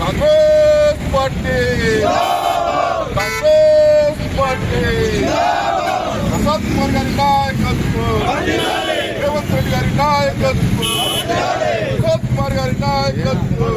Congress party Congress party Prasad Kumar గారి నాయకత్వం రేవంత్ రెడ్డి గారి నాయకత్వం ప్రసాద్ కుమార్ గారి నాయకత్వం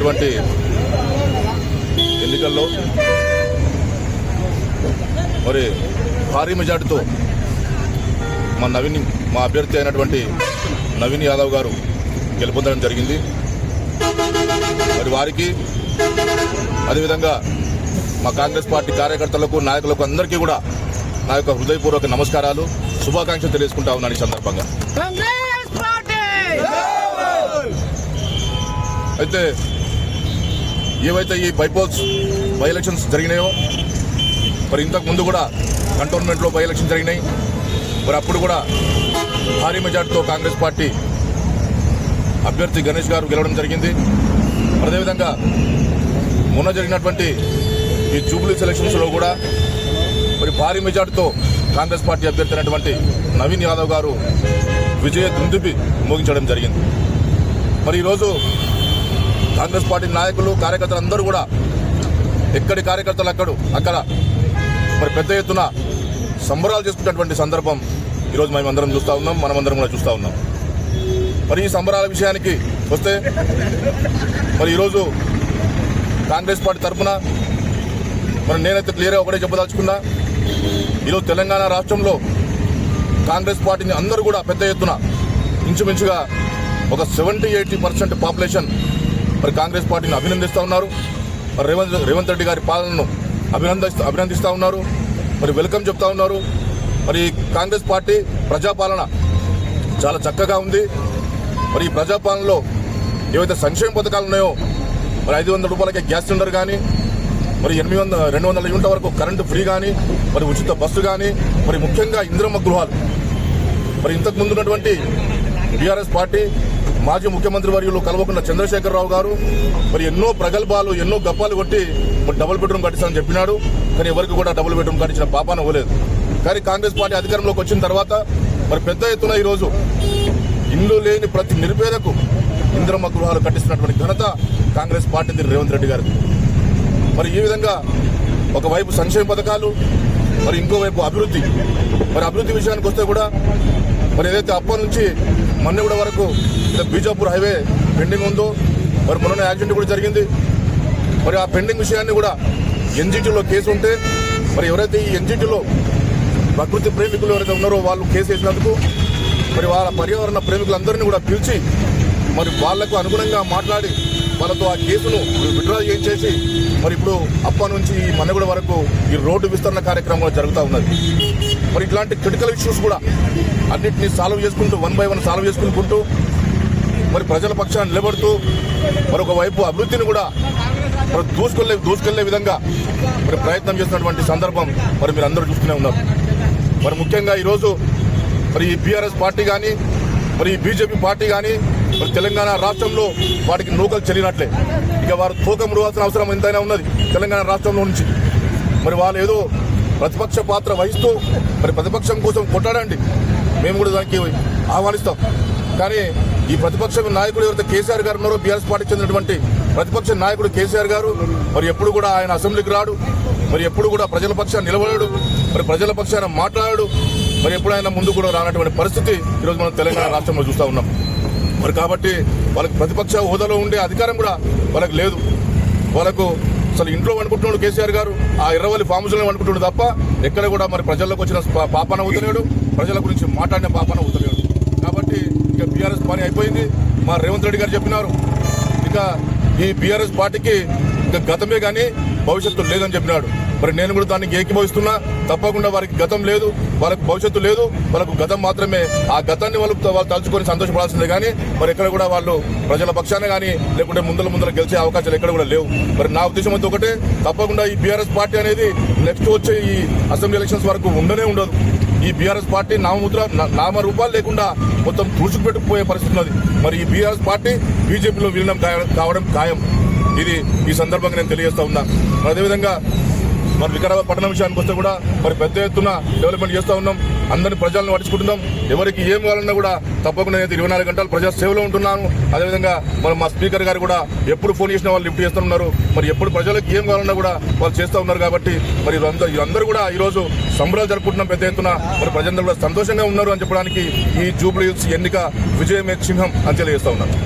జరిగినటువంటి ఎన్నికల్లో మరి భారీ మెజార్టీతో మా నవీన్ మా అభ్యర్థి అయినటువంటి నవీన్ యాదవ్ గారు గెలుపొందడం జరిగింది. మరి వారికి అదేవిధంగా మా కాంగ్రెస్ పార్టీ కార్యకర్తలకు నాయకులకు అందరికీ కూడా నా యొక్క హృదయపూర్వక నమస్కారాలు శుభాకాంక్షలు తెలియజేసుకుంటా ఉన్నాను ఈ సందర్భంగా. అయితే ఏవైతే ఈ బైపోల్స్ బై ఎలక్షన్స్ జరిగినాయో మరి ఇంతకు ముందు కూడా కంటోన్మెంట్లో బై ఎలక్షన్ జరిగినాయి. మరి అప్పుడు కూడా భారీ మెజార్టీతో కాంగ్రెస్ పార్టీ అభ్యర్థి గణేష్ గారు గెలవడం జరిగింది. అదేవిధంగా మొన్న జరిగినటువంటి ఈ జూబ్లీ సెలక్షన్స్లో కూడా మరి భారీ మెజార్టీతో కాంగ్రెస్ పార్టీ అభ్యర్థి అయినటువంటి నవీన్ యాదవ్ గారు విజయ దుందుపి మోగించడం జరిగింది. మరి ఈరోజు కాంగ్రెస్ పార్టీ నాయకులు కార్యకర్తలు అందరూ కూడా ఎక్కడి కార్యకర్తలు అక్కడ అక్కడ మరి పెద్ద ఎత్తున సంబరాలు చేసుకున్నటువంటి సందర్భం ఈరోజు మేము అందరం చూస్తూ ఉన్నాం మనమందరం కూడా చూస్తూ ఉన్నాం. మరి ఈ సంబరాల విషయానికి వస్తే మరి ఈరోజు కాంగ్రెస్ పార్టీ తరఫున మరి నేనైతే క్లియర్గా ఒకటే చెప్పదలుచుకున్నా ఈరోజు తెలంగాణ రాష్ట్రంలో కాంగ్రెస్ పార్టీని అందరూ కూడా పెద్ద ఎత్తున ఇంచుమించుగా ఒక సెవెంటీ ఎయిటీ పర్సెంట్ పాపులేషన్ మరి కాంగ్రెస్ పార్టీని అభినందిస్తూ ఉన్నారు. మరి రేవంత్ రేవంత్ రెడ్డి గారి పాలనను అభినందిస్తూ అభినందిస్తూ ఉన్నారు. మరి వెల్కమ్ చెప్తా ఉన్నారు. మరి కాంగ్రెస్ పార్టీ ప్రజాపాలన చాలా చక్కగా ఉంది. మరి ఈ ప్రజాపాలనలో ఏవైతే సంక్షేమ పథకాలు ఉన్నాయో మరి ఐదు వందల రూపాయలకే గ్యాస్ సిలిండర్ కానీ మరి ఎనిమిది వందల రెండు వందల యూనిట్ల వరకు కరెంటు ఫ్రీ కానీ మరి ఉచిత బస్సు కానీ మరి ముఖ్యంగా ఇంద్రమ్మ గృహాలు. మరి ఇంతకు ముందు ఉన్నటువంటి బీఆర్ఎస్ పార్టీ మాజీ ముఖ్యమంత్రి వర్యులు కల్వకుంట్ల చంద్రశేఖరరావు గారు మరి ఎన్నో ప్రగల్భాలు ఎన్నో గప్పాలు కొట్టి మరి డబుల్ బెడ్రూమ్ కట్టిస్తానని చెప్పినాడు. కానీ ఎవరికి కూడా డబుల్ బెడ్రూమ్ కట్టించిన పాపాన ఇవ్వలేదు కానీ కాంగ్రెస్ పార్టీ అధికారంలోకి వచ్చిన తర్వాత మరి పెద్ద ఎత్తున ఈరోజు ఇల్లు లేని ప్రతి నిరుపేదకు ఇంద్రమ్మ గృహాలు కట్టిస్తున్నటువంటి ఘనత కాంగ్రెస్ పార్టీ రేవంత్ రెడ్డి గారికి మరి ఈ విధంగా ఒకవైపు సంక్షేమ పథకాలు మరి ఇంకోవైపు అభివృద్ధి. మరి అభివృద్ధి విషయానికి వస్తే కూడా మరి ఏదైతే అప్ప నుంచి మన్నెగూడ వరకు బీజాపూర్ హైవే పెండింగ్ ఉందో మరి మొన్న యాక్సిడెంట్ కూడా జరిగింది. మరి ఆ పెండింగ్ విషయాన్ని కూడా ఎన్జిటీలో కేసు ఉంటే మరి ఎవరైతే ఈ ఎన్జిటీలో ప్రకృతి ప్రేమికులు ఎవరైతే ఉన్నారో వాళ్ళు కేసు వేసినందుకు మరి వాళ్ళ పర్యావరణ ప్రేమికులందరినీ కూడా పిలిచి మరి వాళ్ళకు అనుగుణంగా మాట్లాడి వాళ్ళతో ఆ కేసును విత్డ్రా చేసి మరి ఇప్పుడు అప్ప నుంచి ఈ మన్నగూడ వరకు ఈ రోడ్డు విస్తరణ కార్యక్రమం కూడా జరుగుతూ ఉన్నది. మరి ఇట్లాంటి క్రిటికల్ ఇష్యూస్ కూడా అన్నింటినీ సాల్వ్ చేసుకుంటూ వన్ బై వన్ సాల్వ్ చేసుకుంటూ మరి ప్రజల పక్షాన్ని నిలబడుతూ మరొక వైపు అభివృద్ధిని కూడా మరి దూసుకెళ్ళే దూసుకెళ్ళే విధంగా మరి ప్రయత్నం చేస్తున్నటువంటి సందర్భం మరి మీరు అందరూ చూస్తూనే ఉన్నారు. మరి ముఖ్యంగా ఈరోజు మరి ఈ బీఆర్ఎస్ పార్టీ కానీ మరి ఈ బీజేపీ పార్టీ కానీ మరి తెలంగాణ రాష్ట్రంలో వాటికి నూకలు చెల్లినట్లే. ఇక వారు తూకం ముడవాల్సిన అవసరం ఎంతైనా ఉన్నది తెలంగాణ రాష్ట్రంలో నుంచి. మరి వాళ్ళు ఏదో ప్రతిపక్ష పాత్ర వహిస్తూ మరి ప్రతిపక్షం కోసం కొట్టాడండి మేము కూడా దానికి ఆహ్వానిస్తాం. కానీ ఈ ప్రతిపక్ష నాయకుడు ఎవరైతే కేసీఆర్ గారు ఉన్నారో బీఆర్ఎస్ పార్టీకి చెందినటువంటి ప్రతిపక్ష నాయకుడు కేసీఆర్ గారు మరి ఎప్పుడు కూడా ఆయన అసెంబ్లీకి రాడు మరి ఎప్పుడు కూడా ప్రజల పక్షాన్ని నిలబడాడు మరి ప్రజల పక్షాన మాట్లాడాడు మరి ఎప్పుడు ఆయన ముందు కూడా రానటువంటి పరిస్థితి ఈరోజు మనం తెలంగాణ రాష్ట్రంలో చూస్తూ ఉన్నాం. మరి కాబట్టి వాళ్ళకి ప్రతిపక్ష హోదాలో ఉండే అధికారం కూడా వాళ్ళకి లేదు. వాళ్ళకు అసలు ఇంట్లో వండుకుంటున్నాడు కేసీఆర్ గారు ఆ ఎర్రవల్లి ఫామ్ హౌస్ వండుకుంటున్నాడు తప్ప ఎక్కడ కూడా మరి ప్రజల్లోకి వచ్చిన పాపన పాపాన ప్రజల గురించి మాట్లాడిన పాపాన ఊతలేడు. ఇక బీఆర్ఎస్ పని అయిపోయింది. మా రేవంత్ రెడ్డి గారు చెప్పినారు. ఇక ఈ బీఆర్ఎస్ పార్టీకి ఇక గతమే కానీ భవిష్యత్తు లేదని చెప్పినాడు. మరి నేను కూడా దానికి ఏకీభవిస్తున్నా. తప్పకుండా వారికి గతం లేదు వాళ్ళకి భవిష్యత్తు లేదు వాళ్ళకు గతం మాత్రమే. ఆ గతాన్ని వాళ్ళు వాళ్ళు తలుచుకొని సంతోషపడాల్సిందే కానీ మరి ఎక్కడ కూడా వాళ్ళు ప్రజల పక్షాన కానీ లేకుంటే ముందర ముందర గెలిచే అవకాశాలు ఎక్కడ కూడా లేవు. మరి నా ఉద్దేశం అయితే ఒకటే. తప్పకుండా ఈ బీఆర్ఎస్ పార్టీ అనేది నెక్స్ట్ వచ్చే ఈ అసెంబ్లీ ఎలక్షన్స్ వరకు ఉండనే ఉండదు. ఈ బీఆర్ఎస్ పార్టీ నామముద్ర నామరూపాలు నామ రూపాలు లేకుండా మొత్తం తుడుచుకుపెట్టుకుపోయే పరిస్థితి ఉన్నది. మరి ఈ బీఆర్ఎస్ పార్టీ బీజేపీలో విలీనం కావడం ఖాయం. ఇది ఈ సందర్భంగా నేను తెలియజేస్తా ఉన్నా. అదేవిధంగా మరి వికారాబాద్ పట్టణం విషయానికి వస్తే కూడా మరి పెద్ద ఎత్తున డెవలప్మెంట్ చేస్తూ ఉన్నాం. అందరిని ప్రజలను పట్టించుకుంటున్నాం ఎవరికి ఏం కావాలన్నా కూడా తప్పకుండా నేను ఇరవై నాలుగు గంటలు ప్రజా సేవలో ఉంటున్నాను. అదేవిధంగా మరి మా స్పీకర్ గారు కూడా ఎప్పుడు ఫోన్ చేసినా వాళ్ళు లిఫ్ట్ చేస్తూ ఉన్నారు. మరి ఎప్పుడు ప్రజలకు ఏం కావాలన్నా కూడా వాళ్ళు చేస్తూ ఉన్నారు కాబట్టి మరి అందరూ కూడా ఈ రోజు సంబరాలు జరుపుకుంటున్నాం పెద్ద ఎత్తున. మరి ప్రజలందరూ కూడా సంతోషంగా ఉన్నారు అని చెప్పడానికి ఈ జూబ్లీ ఎన్నిక విజయమే సింహం అని తెలియజేస్తా ఉన్నాను.